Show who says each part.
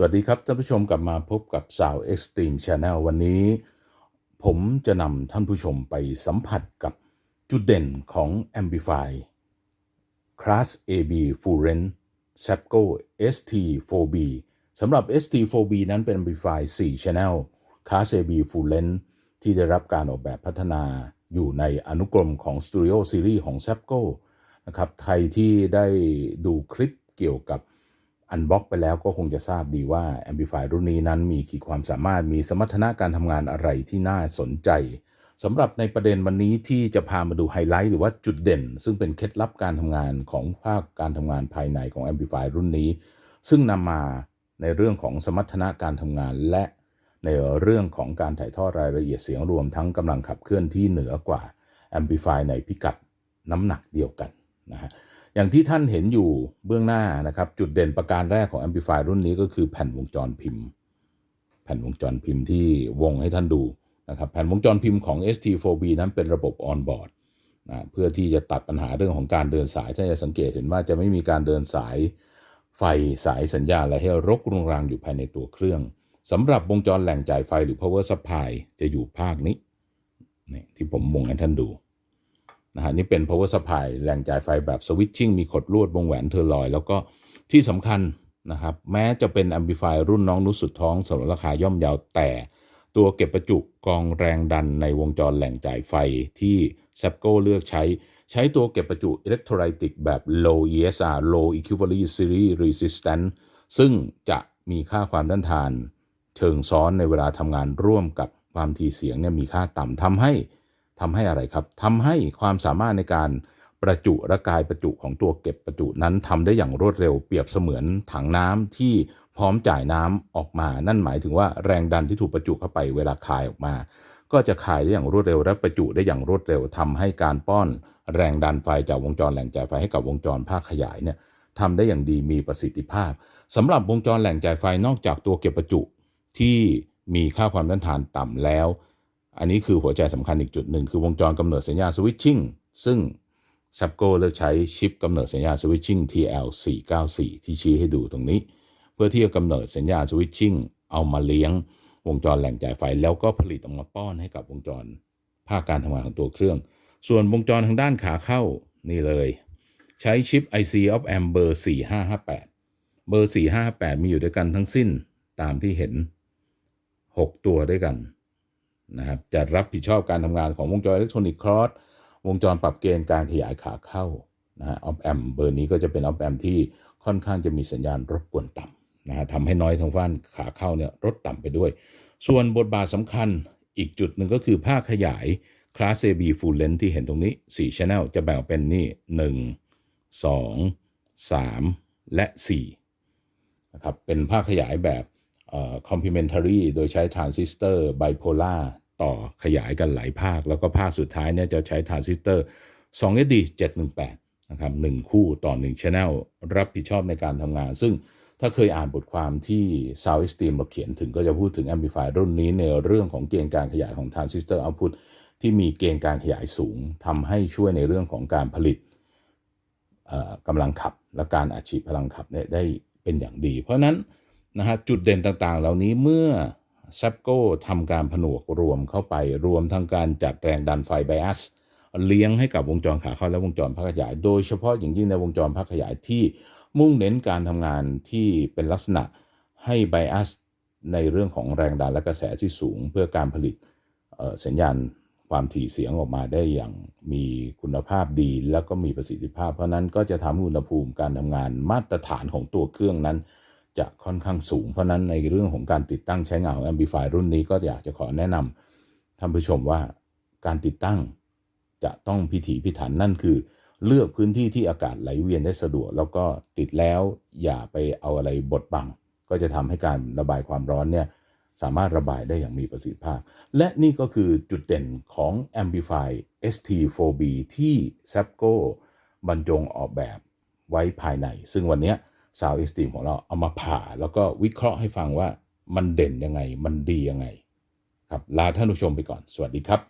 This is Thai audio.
Speaker 1: สวัสดีครับท่านผู้ชมกลับมาพบกับสาว Extreme Channel วันนี้ ผมจะนำท่านผู้ชมไปสัมผัสกับจุดเด่นของ Amplify Class AB Full Range Sapco ST4B สำหรับ ST4B นั้นเป็น Amplify 4 Channel Class AB Full Range ที่ได้รับการออกแบบพัฒนาอยู่ในอนุกรมของ Studio Series ของ Sapco นะครับใครที่ได้ดูคลิปเกี่ยวกับ อันบล็อกไปแล้วก็คงจะทราบดีว่า Amplify รุ่นนี้นั้นมีขีดความสามารถมีสมรรถนะการทำงานอะไรที่น่าสนใจสำหรับในประเด็นวันนี้ที่จะพามาดูไฮไลท์หรือว่าจุดเด่น ซึ่งเป็นเคล็ดลับการทำงานของภาคการทำงานภายในของ Amplify รุ่นนี้ ซึ่งนำมาในเรื่องของสมรรถนะการทำงานและในเรื่องของการถ่ายทอดรายละเอียดเสียงรวมทั้งกำลังขับเคลื่อนที่เหนือกว่า Amplify ในพิกัดน้ำหนักเดียวกันนะฮะ อย่างที่ท่านเห็นอยู่เบื้องหน้านะครับ จุดเด่นประการแรกของ Amplify รุ่นนี้ก็คือแผ่นวงจรพิมพ์ แผ่นวงจรพิมพ์ที่วงให้ท่านดูนะครับแผ่นวงจรพิมพ์ของ ST4B นั้นเป็นระบบออนบอร์ดนะเพื่อที่จะตัดปัญหาเรื่องของการเดินสายท่านจะสังเกตเห็นว่าจะไม่มีการเดินสายไฟสายสัญญาณอะไรให้รกรุงรังอยู่ภายในตัวเครื่องสำหรับวงจรแหล่งจ่ายไฟหรือ power supply จะอยู่ภาคนี้นี่ที่ผมวงให้ท่านดู นะฮะนี่เป็น power supply แหล่งจ่ายไฟแบบ switching มีขดลวดวงแหวนเทอร์ลอย แล้วก็ที่สำคัญนะครับแม้จะเป็น amplifier รุ่นน้องนุสุดท้องสำหรับราคาย่อมเยาวแต่ตัวเก็บประจุกองแรงดันในวงจรแหล่งจ่ายไฟที่ s a p c o เลือกใช้ ใช้ตัวเก็บประจุอิเล็กโทรไลติกแบบ low ESR low equivalent series resistance ซึ่งจะมีค่าความต้านทาน เชิงซ้อนในเวลาทำงานร่วมกับความถี่เสียงเนี่ยมีค่าต่ำทำให้ ทำให้อะไรครับทำให้ความสามารถในการประจุระกายประจุของตัวเก็บประจุนั้นทำได้อย่างรวดเร็วเปรียบเสมือนถังน้ำที่พร้อมจ่ายน้ำออกมา นั่นหมายถึงว่าแรงดันที่ถูกประจุเข้าไปเวลาคายออกมา ก็จะคายได้อย่างรวดเร็ว และประจุได้อย่างรวดเร็วทำให้การป้อนแรงดันไฟจากวงจรแหล่งจ่ายไฟให้กับวงจรภาคขยายเนี่ยทำได้อย่างดีมีประสิทธิภาพสำหรับวงจรแหล่งจ่ายไฟนอกจากตัวเก็บประจุที่มีค่าความต้านทานต่ำแล้ว อันนี้คือหัวใจสำคัญอีกจุดหนึ่งคือวงจรกำเนิดสัญญาณสวิตชิ่งซึ่ง s a p c o เลือกใช้ชิปกำเนิดสัญญาณสวิตชิ่ง TL494 ที่ชี้ให้ดูตรงนี้ เพื่อที่จะกำเนิดสัญญาณสวิตชิ่งเอามาเลี้ยงวงจรแหล่งจ่ายไฟ แล้วก็ผลิตออกมาป้อนให้กับวงจร ภาคการทำงานของตัวเครื่อง ส่วนวงจรทางด้านขาเข้านี่เลย ใช้ชิป IC of Am เบอร์ 4558 เบอร์ 4558 มีอยู่ด้วยกันทั้งสิ้นตามที่เห็น 6 ตัวด้วยกัน นะครับจะรับผิดชอบการทำงานของวงจรอิเล็กทรอนิกส์ครอสวงจรปรับเกณฑ์การขยายขาเข้านะฮะออฟแอมเบอร์นี้ก็จะเป็นออฟแอมที่ค่อนข้างจะมีสัญญาณรบกวนต่ำนะฮะทำให้น้อยทางด้านขาเข้าเนี่ยลดต่ำไปด้วย ส่วนบทบาทสำคัญอีกจุดหนึ่งก็คือภาคขยายคลาส AB Full Length ที่เห็นตรงนี้4 Channel จะแบ่งเป็นนี่ 1 2 3 และ4นะครับเป็นภาคขยายแบบ complementary โดยใช้ทรานซิสเตอร์ไบโพล่าต่อขยายกันหลายภาค แล้วก็ภาคสุดท้ายเนี่ยจะใช้ทรานซิสเตอร์ 2SD 718นะครับ1คู่ต่อ1 Channel รับผิดชอบในการทำงาน ซึ่งถ้าเคยอ่านบทความที่ Sound Extreme เราเขียนถึงก็จะพูดถึง Amplifier รุ่นนี้ในเรื่องของเกณฑ์การขยายของ Transistor Output ที่มีเกณฑ์การขยายสูงทำให้ช่วยในเรื่องของการผลิตกำลังขับและการอัดฉีดพลังขับเนี่ยได้เป็นอย่างดี เพราะนั้น นะฮะจุดเด่นต่างๆ เหล่านี้เมื่อ s a p c o ทำการผนวกรวมเข้าไปรวมทั้งการจัดแรงดันไฟไบอัสเลี้ยงให้กับวงจรขาเข้าและวงจรพักขยาย โดยเฉพาะอย่างยิ่งในวงจรพักขยายที่มุ่งเน้นการทำงานที่เป็นลักษณะให้ไบอัสในเรื่องของแรงดันและกระแสที่สูง เพื่อการผลิตสัญญาณความถี่เสียงออกมาได้อย่างมีคุณภาพดี แล้วก็มีประสิทธิภาพ เพราะนั้นก็จะทำให้อุณหภูมิการทำงานมาตรฐานของตัวเครื่องนั้น จะค่อนข้างสูง เพราะนั้นในเรื่องของการติดตั้งใช้งานของ Amplify รุ่นนี้ก็อยากจะขอแนะนำท่านผู้ชมว่าการติดตั้งจะต้องพิถีพิถันนั่นคือ เลือกพื้นที่ที่อากาศไหลเวียนได้สะดวก แล้วก็ติดแล้วอย่าไปเอาอะไรบดบัง ก็จะทำให้การระบายความร้อนเนี่ยสามารถระบายได้อย่างมีประสิทธิภาพ และนี่ก็คือจุดเด่นของ Amplify ST4B ที่ Sapco บรรจงออกแบบไว้ภายใน ซึ่งวันนี้ Sound Extreme ของเราเอามาผ่าแล้วก็วิเคราะห์ให้ฟังว่ามันเด่นยังไง มันดียังไง ครับลาท่านผู้ชมไปก่อน สวัสดีครับ